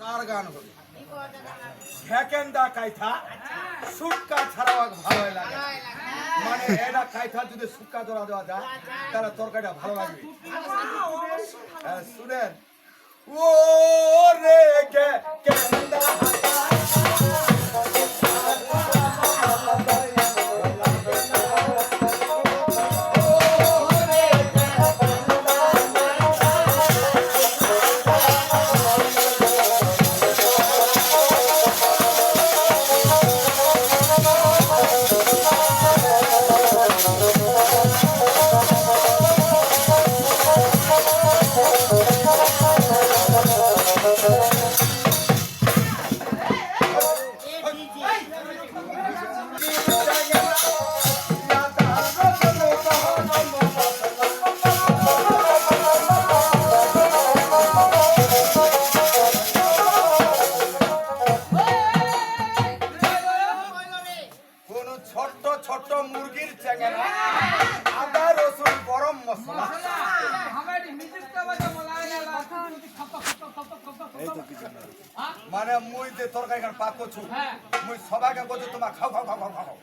কার গান হলো হ্যাকেন্দা কাইথা ছাড়াও ভালো লাগে মানে এটা কাইথা যদি সুটকা ধরা দেওয়া যায় তাহলে তরকারিটা ভালো লাগবে। হ্যাঁ, শুনেন। ও রে কে কেন্দা মুই যে তরকারি খান পাক করছু মুই সবাইকে বলছি তোমার খাও খাও খাও খাও খাও।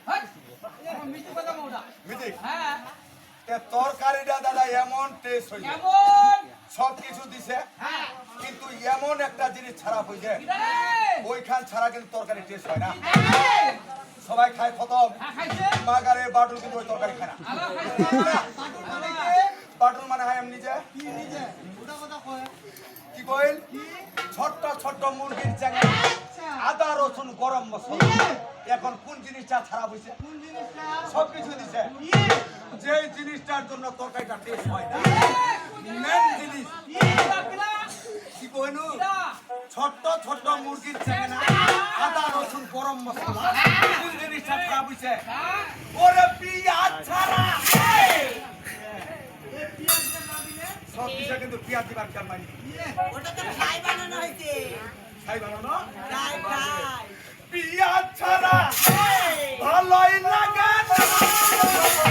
মিটি তে তরকারিটা দাদা এমন টেস্ট হয়েছে সব কিছু দিছে কিন্তু এমন একটা জিনিস খারাপ হয়েছে ওইখান ছাড়া কিন্তু তরকারি টেস্ট হয় না। সবাই খায় খতম। মাগারে বাটুল কিন্তু ওই তরকারি খায় না। বাটুল মানে হয় এমনি যে কি কইল ছোট্ট ছোট্ট মুরগির চাঙ্গা আদা রসুন গরম মশলা। এখন কোন জিনিসটা খারাপ হয়েছে সব কিছু দিছে। যে জিনিসটার জন্য তরকারিটা টেস্ট হয় না মেন জিনিস। কি কইনু ছোট্ট ছোট্ট মুরগির চাঙ্গা আদা রসুন গরম মশলা। কোন জিনিসটা খারাপ হয়েছে ওরে পিয়াজ ছাড়া। সব কিছু কিন্তু পিয়াজ দিবার খেয়াল মানি ওটা তো ফ্রাই বানানো হইছে খাই বানানো? Fry fry. পিয়াজ ছাড়া ভালোই লাগে না।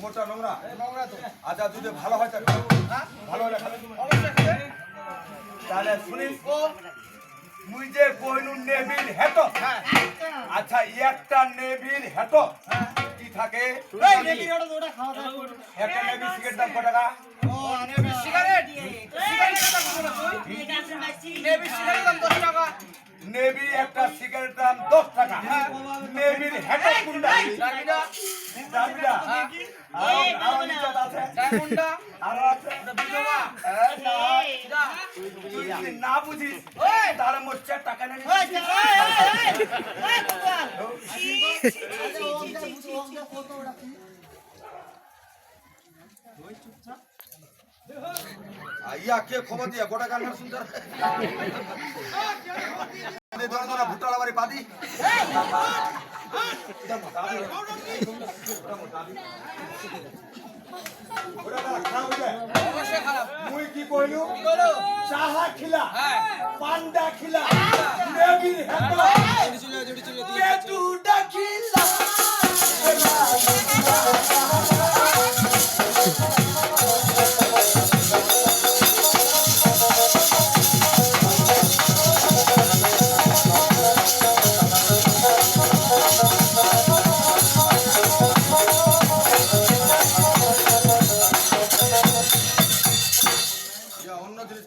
মোটা নোংরা আচ্ছা যদি ভালো হয় তাহলে? ভালো হলে তাহলে শুনিস মুই যে কইনু নেবির হেটো আচ্ছা একটা নেবির হেটো কি থাকে? একটা নেবির সিগারেট দাম কত টাকা? ও একটা সিগারেট? দাম কত টাকা? নেবির হেটো কোনটা দাবিটা আর আর নিচত আছে আর আছে এ, না। তুই যদি না বুঝিস তাহলে মোট চার টাকা নেই ইয়া কে খবর দিয়ে? গোটা গান শুনতে ভুট্টালা বাড়ি পাদি মুই কি কইলু? চাহা খিলা পান্ডা খিলা হেতো পেটুডা খিলা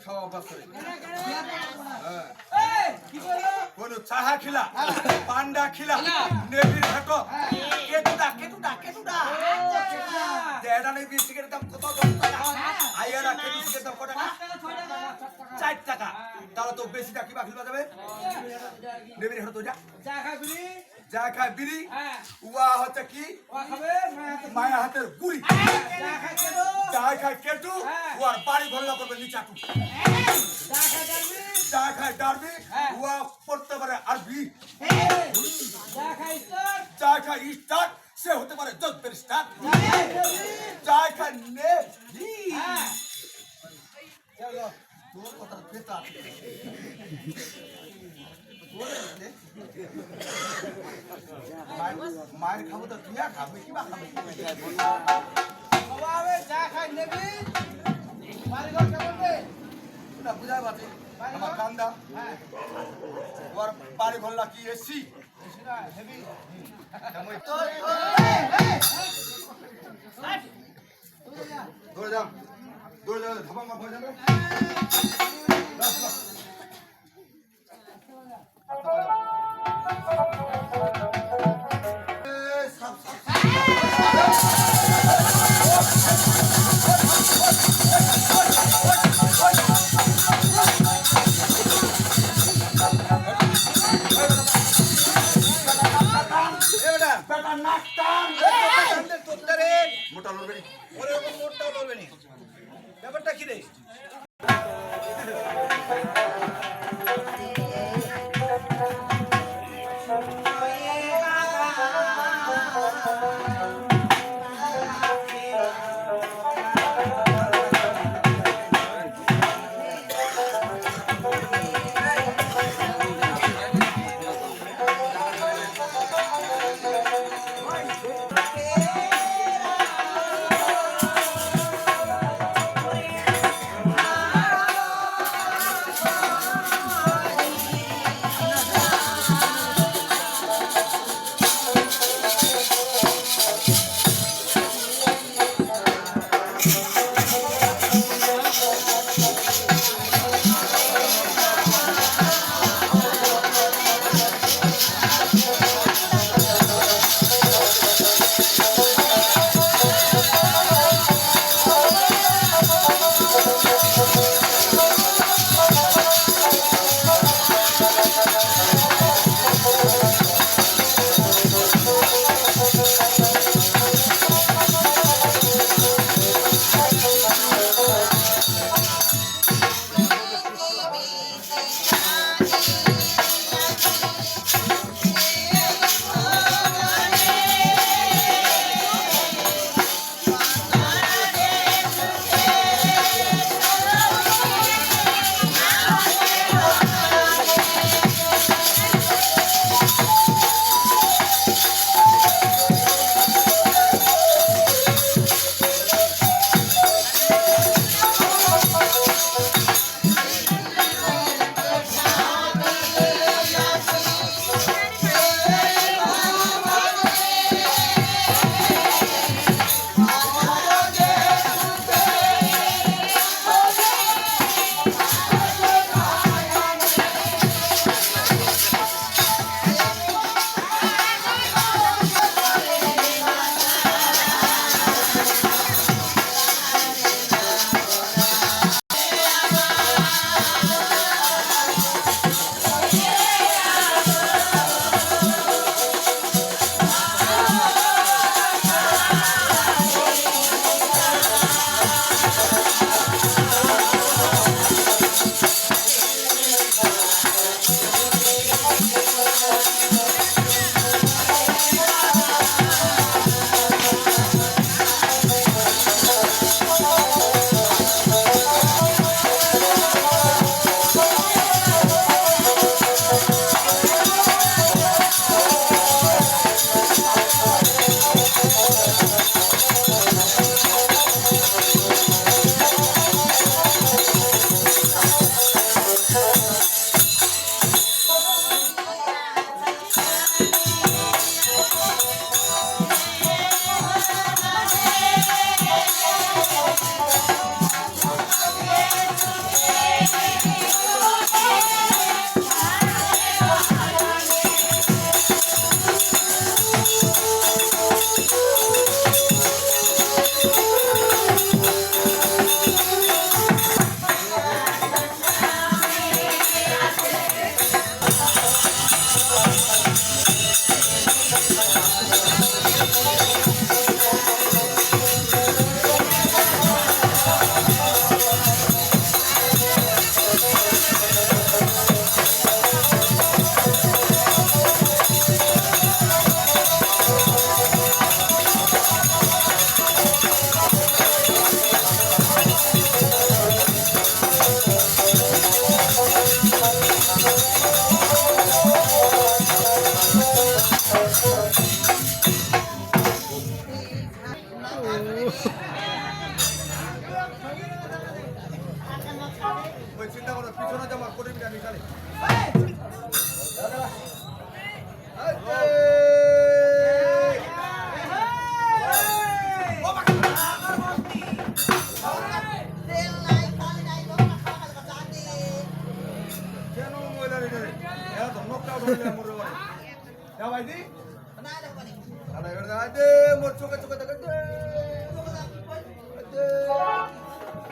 খাওয়া অভ্যাস করে কোন চাহা খিলা পান্ডা খিলা নেবির হেটো কেতুডা কেতুডা কেতুডা দেড়া নেই বিশ টিকেটের দাম কত? দশ টাকা। আইয়ারা কেটু টিকেটের দাম কত টাকা চার টাকা। তাহলে তো বেশিটা কি বাকিল যাবে নেবির হেটো যা যা খায় বিড়ি উয়া হচ্ছে কি? মায়া হাতের গুড়ি। যা খায় কেটু। উয়ার বাড়ি ঘল্লা করবে নিচাটু যা খায় ডারবি উয়া পড়তে পারে আরবি। চা খায় স্টার সে হতে পারে যজ্ঞের স্টার্ট মায়ের খাব তো তুই খাবে কিবা খাবে? না বুঝাই পাচ্ছি আমার কান্দা। ওর বাড়ি ঘরলা কি এসি? দৌড়ে যাও দৌড়ে ধাপা হয়ে যাবে এই,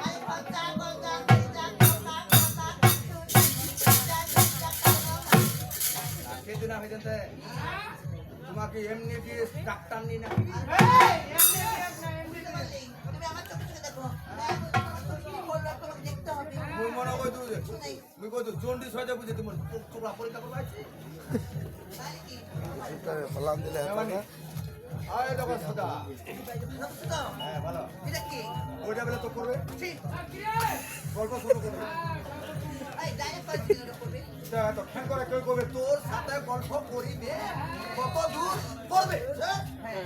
আই পাঁচটা গলগা তিনটা গলগা গলগা তিনটা গলগা সেদিন আমি জানতে তোমাকে এমনি দিয়ে ডাক্তার নি না মুই কই জন্ডিস হয়ে যাবে যে তোমার চোখলা পরীক্ষা করবা আইছি তাই ফলাম দিলে আয় দেখো সদা বুঝছ হ্যাঁ ভালো। এটা কি? ওইটা বেলা তো করবে? ঠিক গল্প শুরু করবে। এই ডাইরেক্ট করে করবে। কেউ করবে তোর সাথে গল্প করিবে কত দূর করবে? হ্যাঁ।